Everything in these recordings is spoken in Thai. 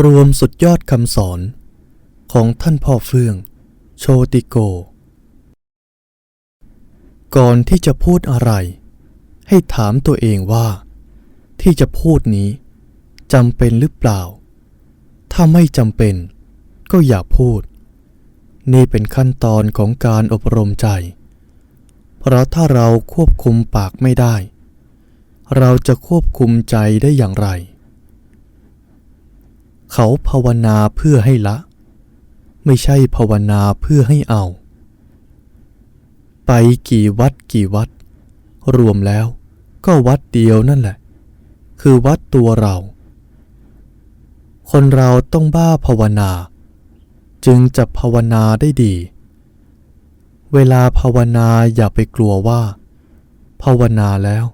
รวมสุดยอดคำสอนของท่านพ่อเฟื่อง โชติโก ก่อนที่จะพูดอะไร ให้ถามตัวเองว่า ที่จะพูดนี้จำเป็นหรือเปล่า ถ้าไม่จำเป็น ก็อย่าพูด นี่เป็นขั้นตอนของการอบรมใจ เพราะถ้าเราควบคุมปากไม่ได้ เราจะควบคุมใจได้อย่างไร เขาภาวนาเพื่อให้ละ ไม่ใช่ภาวนาเพื่อให้เอา ไปกี่วัดกี่วัด รวมแล้วก็วัดเดียวนั่นแหละ คือวัดตัวเรา คนเราต้องบ้าภาวนา จึงจะภาวนาได้ดี เวลาภาวนาอย่าไปกลัวว่า ภาวนาแล้ว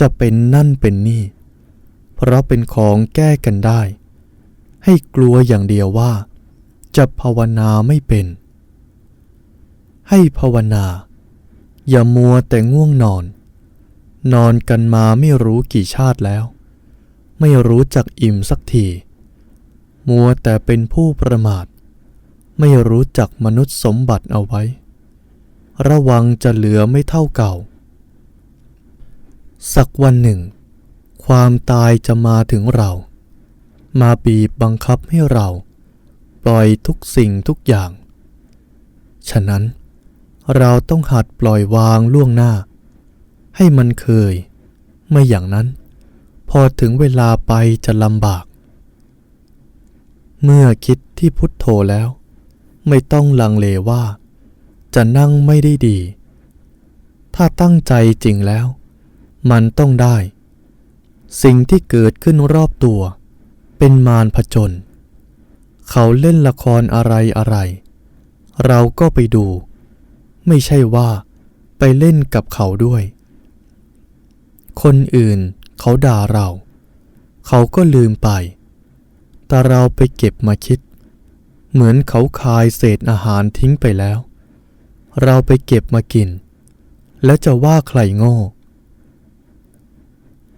จะเป็นนั่นเป็นนี่ เพราะเป็นของแก้กันได้ ให้กลัวอย่างเดียวว่า จะภาวนาไม่เป็น ให้ภาวนา อย่ามัวแต่ง่วงนอน นอนกันมาไม่รู้กี่ชาติแล้ว ไม่รู้จักอิ่มสักที มัวแต่เป็นผู้ประมาท ไม่รู้จักมนุษย์สมบัติเอาไว้ ระวังจะเหลือไม่เท่าเก่า สักวันหนึ่ง ความตายจะมาถึงเรา มาบีบบังคับให้เรา ปล่อยทุกสิ่งทุกอย่าง ฉะนั้นเราต้องหัดปล่อยวางล่วงหน้า ให้มันเคย ไม่อย่างนั้น พอถึงเวลาไปจะลำบาก เมื่อคิดที่พุทโธแล้ว ไม่ต้องลังเลว่า จะนั่งไม่ได้ดี ถ้าตั้งใจจริงแล้ว มันต้องได้ สิ่งที่เกิดขึ้นรอบตัว เป็นมารผจญเขาเล่นละครอะไรอะไร เราก็ไปดู ไม่ใช่ว่าไปเล่นกับเขาด้วย คนอื่นเขาด่าเรา เขาก็ลืมไป แต่เราไปเก็บมาคิด เหมือนเขาคายเศษอาหารทิ้งไปแล้ว เราไปเก็บมากิน แล้วจะว่าใครโง่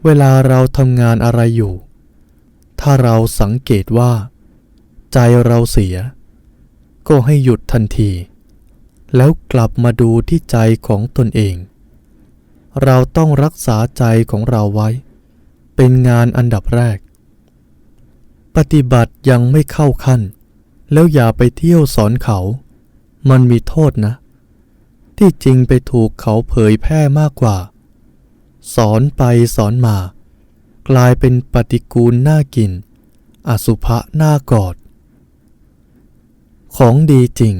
เวลาเราทำงานอะไรอยู่ ถ้าเราสังเกตว่า ใจเราเสีย ก็ให้หยุดทันที แล้วกลับมาดูที่ใจของตนเอง เราต้องรักษาใจของเราไว้ เป็นงานอันดับแรก ปฏิบัติยังไม่เข้าขั้น แล้วอย่าไปเที่ยวสอนเขา มันมีโทษนะ ที่จริงไปถูกเขาเผยแพร่มากกว่า สอนไปสอนมา กลายเป็นปฏิกูลน่ากิน อสุภะน่ากอด ของดีจริง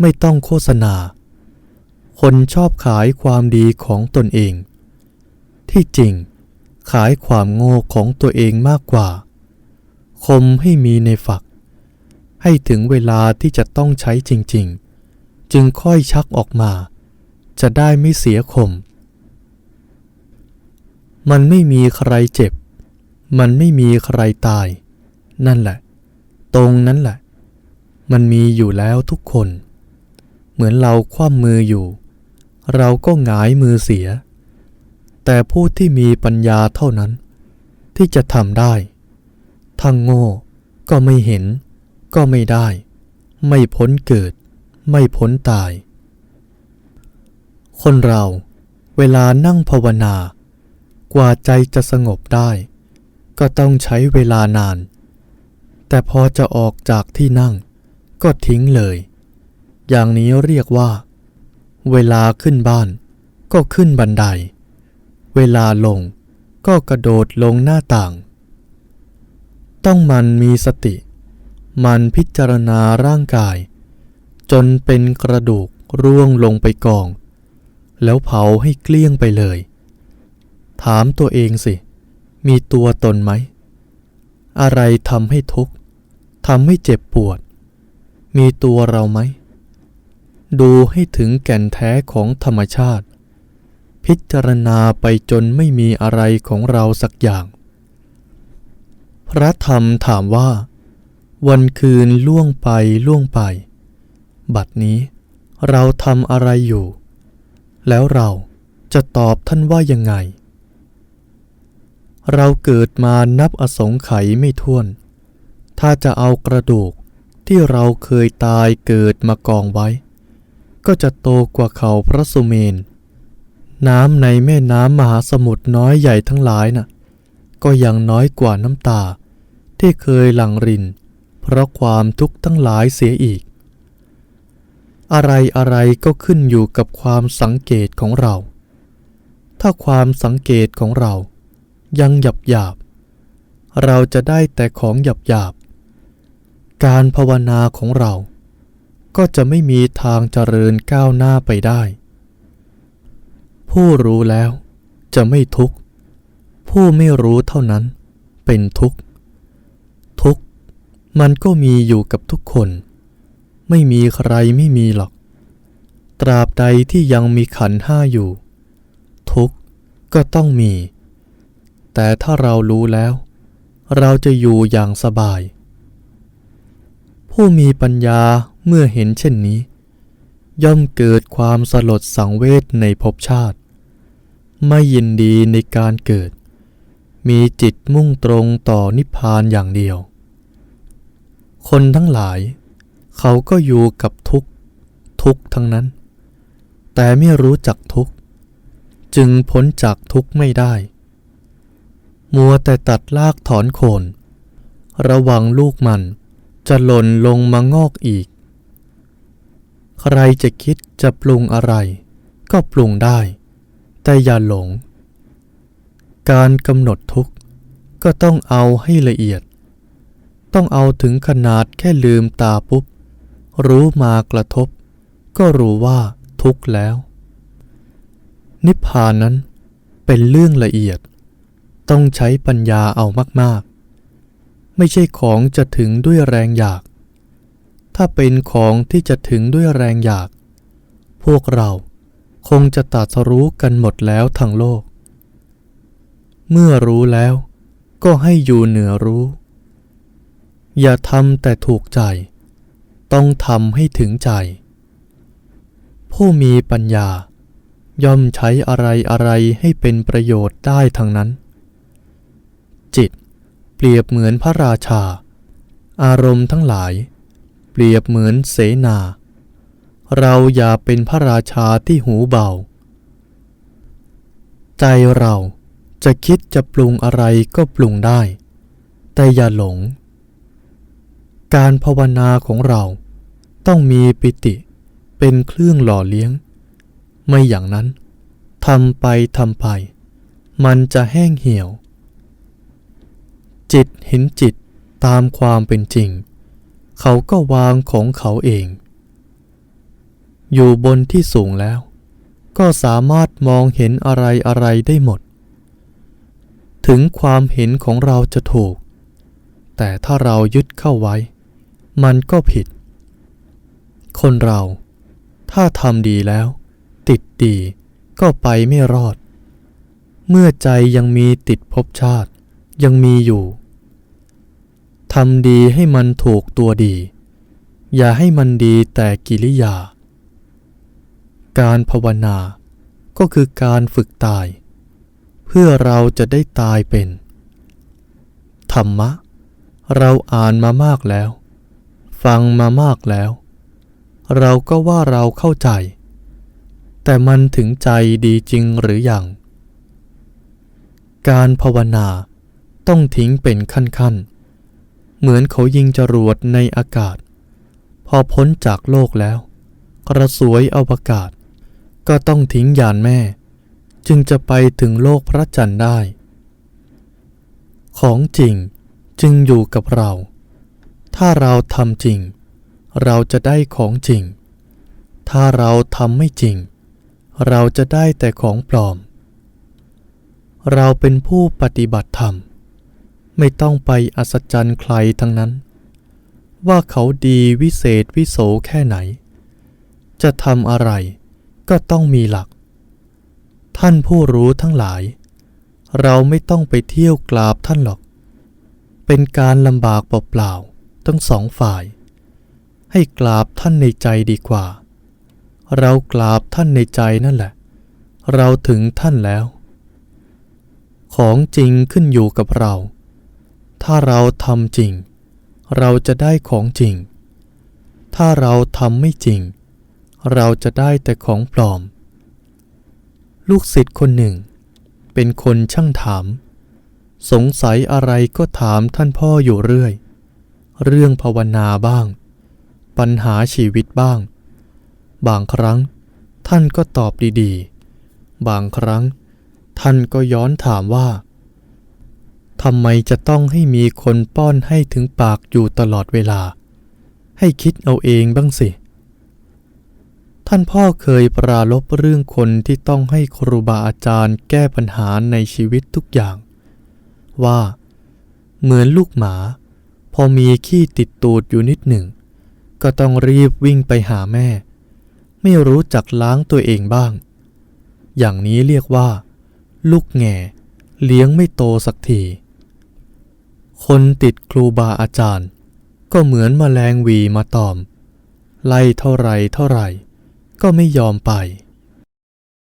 ไม่ต้องโฆษณา คนชอบขายความดีของตนเอง ที่จริง ขายความโง่ของตัวเองมากกว่า คมให้มีในฝัก ให้ถึงเวลาที่จะต้องใช้จริง ๆ จึงค่อยชักออกมา จะได้ไม่เสียคม มันไม่มีใครเจ็บ มันไม่มีใครตาย นั่นแหละ ตรงนั้นแหละ มันมีอยู่แล้วทุกคน เหมือนเราคว่ำมืออยู่ เราก็หงายมือเสีย แต่ผู้ที่มีปัญญาเท่านั้น ที่จะทำได้ทั้งโง่ก็ไม่เห็น ก็ไม่ได้ ไม่พ้นเกิด ไม่พ้นตาย คนเราเวลานั่งภาวนา กว่าใจจะสงบได้ ก็ต้องใช้เวลานาน แต่พอจะออกจากที่นั่ง ก็ทิ้งเลย อย่างนี้เรียกว่า เวลาขึ้นบ้าน ก็ขึ้นบันได เวลาลงก็กระโดดลงหน้าต่าง ต้องมันมีสติ มันพิจารณาร่างกาย จนเป็นกระดูกร่วงลงไปกอง แล้วเผาให้เกลี้ยงไปเลย ถามตัวเองสิ มีตัวตนไหม อะไรทำให้ทุกข์ทำให้เจ็บปวด มีตัวเราไหม ดูให้ถึงแก่นแท้ของธรรมชาติ พิจารณาไปจนไม่มีอะไรของเราสักอย่าง พระธรรมถามว่า วันคืนล่วงไปล่วงไป บัดนี้เราทำอะไรอยู่ แล้วเราจะตอบท่านว่ายังไง เราเกิดมานับอสงไขยไม่ถ้วน ถ้าจะเอากระดูกที่เราเคยตายเกิดมากองไว้ ก็จะโตกว่าเขาพระสุเมน น้ำในแม่น้ำมหาสมุทรน้อยใหญ่ทั้งหลายน่ะ ก็ยังน้อยกว่าน้ำตา ที่เคยหลั่งริน เพราะความทุกข์ทั้งหลายเสียอีก อะไรอะไรก็ขึ้นอยู่กับความสังเกตของเรา ถ้าความสังเกตของเรา ยังหยับหยาบ เราจะได้แต่ของหยับหยาบ การภาวนาของเรา ก็จะไม่มีทางเจริญก้าวหน้าไปได้ ผู้รู้แล้วจะไม่ทุกข์ ผู้ไม่รู้เท่านั้นเป็นทุกข์ ทุกข์มันก็มีอยู่กับทุกคน ไม่มีใครไม่มีหรอก ตราบใดที่ยังมีขันห้าอยู่ ทุกข์ก็ต้องมี แต่ถ้าเรารู้แล้ว เราจะอยู่อย่างสบาย ผู้มีปัญญาเมื่อเห็นเช่นนี้ ย่อมเกิดความสลดสังเวชในภพชาติ ไม่ยินดีในการเกิด มีจิตมุ่งตรงต่อนิพพานอย่างเดียว คนทั้งหลาย เขาก็อยู่กับทุกข์ทุกทั้งนั้น แต่ไม่รู้จักทุกข์จึงพ้นจากทุกข์ไม่ได้ มัวแต่ตัดลากถอนโคน ระวังลูกมันจะหล่นลงมางอกอีก ใครจะคิดจะปรุงอะไร ก็ปรุงได้ แต่อย่าหลง การกำหนดทุกข์ก็ต้องเอาให้ละเอียด ต้องเอาถึงขนาดแค่ลืมตาปุ๊บ รู้มากระทบ ก็รู้ว่าทุกข์แล้ว นิพพานนั้นเป็นเรื่องละเอียด ต้องใช้ปัญญาเอามากๆ ไม่ใช่ของจะถึงด้วยแรงอยาก ถ้าเป็นของที่จะถึงด้วยแรงอยาก พวกเราคงจะตรัสรู้กันหมดแล้วทั้งโลก เมื่อรู้แล้วก็ให้อยู่เหนือรู้ อย่าทำแต่ถูกใจ ต้องทำให้ถึงใจ ผู้มีปัญญาย่อมใช้อะไรอะไรให้เป็นประโยชน์ได้ทั้งนั้น จิต เปรียบเหมือนพระราชา อารมณ์ทั้งหลาย เปรียบเหมือนเสนา เราอย่าเป็นพระราชาที่หูเบา ใจเราจะคิดจะปรุงอะไรก็ปรุงได้ แต่อย่าหลง การภาวนาของเราต้องมีปิติเป็นเครื่องหล่อเลี้ยง ไม่อย่างนั้นทำไปทำไป มันจะแห้งเหี่ยว จิตเห็นจิตตามความเป็นจริง เขาก็วางของเขาเอง อยู่บนที่สูงแล้ว ก็สามารถมองเห็นอะไรอะไรได้หมด ถึงความเห็นของเราจะถูก แต่ถ้าเรายึดเข้าไว้ มันก็ผิด คนเรา ถ้าทำดีแล้ว ติดดีก็ไปไม่รอด เมื่อใจยังมีติดภพชาติยังมีอยู่ ทำดีให้มันถูกตัวดี อย่าให้มันดีแต่กิริยา การภาวนาก็คือการฝึกตาย เพื่อเราจะได้ตายเป็น ธรรมะ เราอ่านมามากแล้ว ฟังมามากแล้ว เราก็ว่าเราเข้าใจ แต่มันถึงใจดีจริงหรืออยัง การภาวนาต้องทิ้งเป็นขั้นๆ เหมือนเขายิงจรวดในอากาศ พอพ้นจากโลกแล้ว กระสวยอวกาศ ก็ต้องทิ้งยานแม่ จึงจะไปถึงโลกพระจันทร์ได้ ของจริงจึงอยู่กับเรา ถ้าเราทำจริง เราจะได้ของจริง ถ้าเราทำไม่จริง เราจะได้แต่ของปลอม เราเป็นผู้ปฏิบัติธรรม ไม่ต้องไปอัศจรรย์ใครทั้งนั้น ว่าเขาดีวิเศษวิโสแค่ไหน จะทำอะไรก็ต้องมีหลัก ท่านผู้รู้ทั้งหลาย เราไม่ต้องไปเที่ยวกราบท่านหรอก เป็นการลำบากเปล่าๆทั้งสองฝ่าย ให้กราบท่านในใจดีกว่า เรากราบท่านในใจนั่นแหละ เราถึงท่านแล้ว ของจริงขึ้นอยู่กับเรา ถ้าเราทำจริง เราจะได้ของจริง ถ้าเราทำไม่จริง เราจะได้แต่ของปลอม ลูกศิษย์คนหนึ่ง เป็นคนช่างถาม สงสัยอะไรก็ถามท่านพ่ออยู่เรื่อย เรื่องภาวนาบ้าง ปัญหาชีวิตบ้าง บางครั้งท่านก็ตอบดีๆ บางครั้ง ท่านก็ย้อนถามว่า ทำไมจะต้องให้มีคนป้อนให้ถึงปากอยู่ตลอดเวลา ให้คิดเอาเองบ้างสิ ท่านพ่อเคยปราลบเรื่องคนที่ต้องให้ครูบาอาจารย์แก้ปัญหาในชีวิตทุกอย่าง ว่า เหมือนลูกหมา พอมีขี้ติดตูดอยู่นิดหนึ่ง ก็ต้องรีบวิ่งไปหาแม่ ไม่รู้จักล้างตัวเองบ้าง อย่างนี้เรียกว่า ลูกแง่เลี้ยงไม่โตสักที คนติดครูบาอาจารย์ ก็เหมือนมแมลงวีมาตอม ไล่เท่าไรเท่าไรก็ไม่ยอมไป